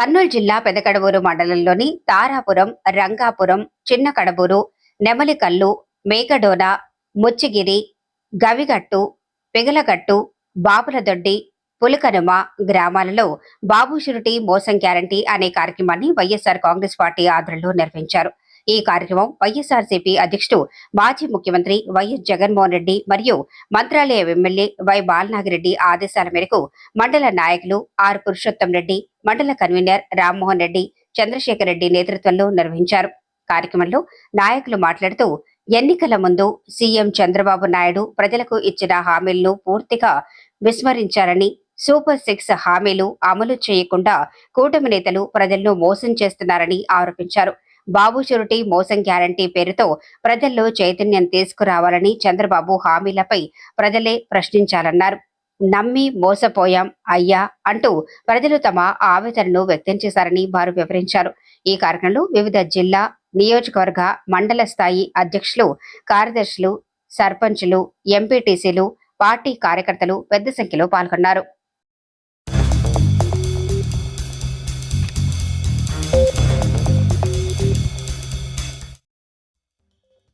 కర్నూలు జిల్లా పెదకడవూరు మండలంలోని తారాపురం రంగాపురం చిన్న కడబూరు నెమలికల్లు మేకడోన ముచ్చిగిరి గవిగట్టు పిగలగట్టు బాపులదొడ్డి పులికనుమ గ్రామాలలో బాబు షురిటీ మోసం గ్యారంటీ అనే కార్యక్రమాన్ని వైఎస్ఆర్ కాంగ్రెస్ పార్టీ ఆధ్వర్యంలో నిర్వహించారు. ఈ కార్యక్రమం వైఎస్ఆర్సీపీ అధ్యక్షుడు మాజీ ముఖ్యమంత్రి వైఎస్ జగన్మోహన్ రెడ్డి మరియు మంత్రాలయ ఎమ్మెల్యే వై బాలనాగిరెడ్డి ఆదేశాల మేరకు మండల నాయకులు ఆర్ పురుషోత్తం రెడ్డి మండల కన్వీనర్ రామ్మోహన్ రెడ్డి చంద్రశేఖర్ రెడ్డి నేతృత్వంలో నిర్వహించారు. కార్యక్రమంలో నాయకులు మాట్లాడుతూ ఎన్నికల ముందు సీఎం చంద్రబాబు నాయుడు ప్రజలకు ఇచ్చిన హామీలను పూర్తిగా విస్మరించారని సూపర్ సిక్స్ హామీలు అమలు చేయకుండా కూటమి నేతలు ప్రజలను మోసం చేస్తున్నారని ఆరోపించారు. బాబు షురిటీ మోసం గ్యారంటీ పేరుతో ప్రజల్లో చైతన్యం తీసుకురావాలని చంద్రబాబు హామీలపై ప్రజలే ప్రశ్నించాలన్నారు. నమ్మి మోసపోయాం అయ్యా అంటూ ప్రజలు తమ ఆవేదనను వ్యక్తం చేశారని వారు వివరించారు. ఈ కార్యక్రమంలో వివిధ జిల్లా నియోజకవర్గ మండల స్థాయి అధ్యక్షులు కార్యదర్శులు సర్పంచులు ఎంపీటీసీలు పార్టీ కార్యకర్తలు పెద్ద సంఖ్యలో పాల్గొన్నారు.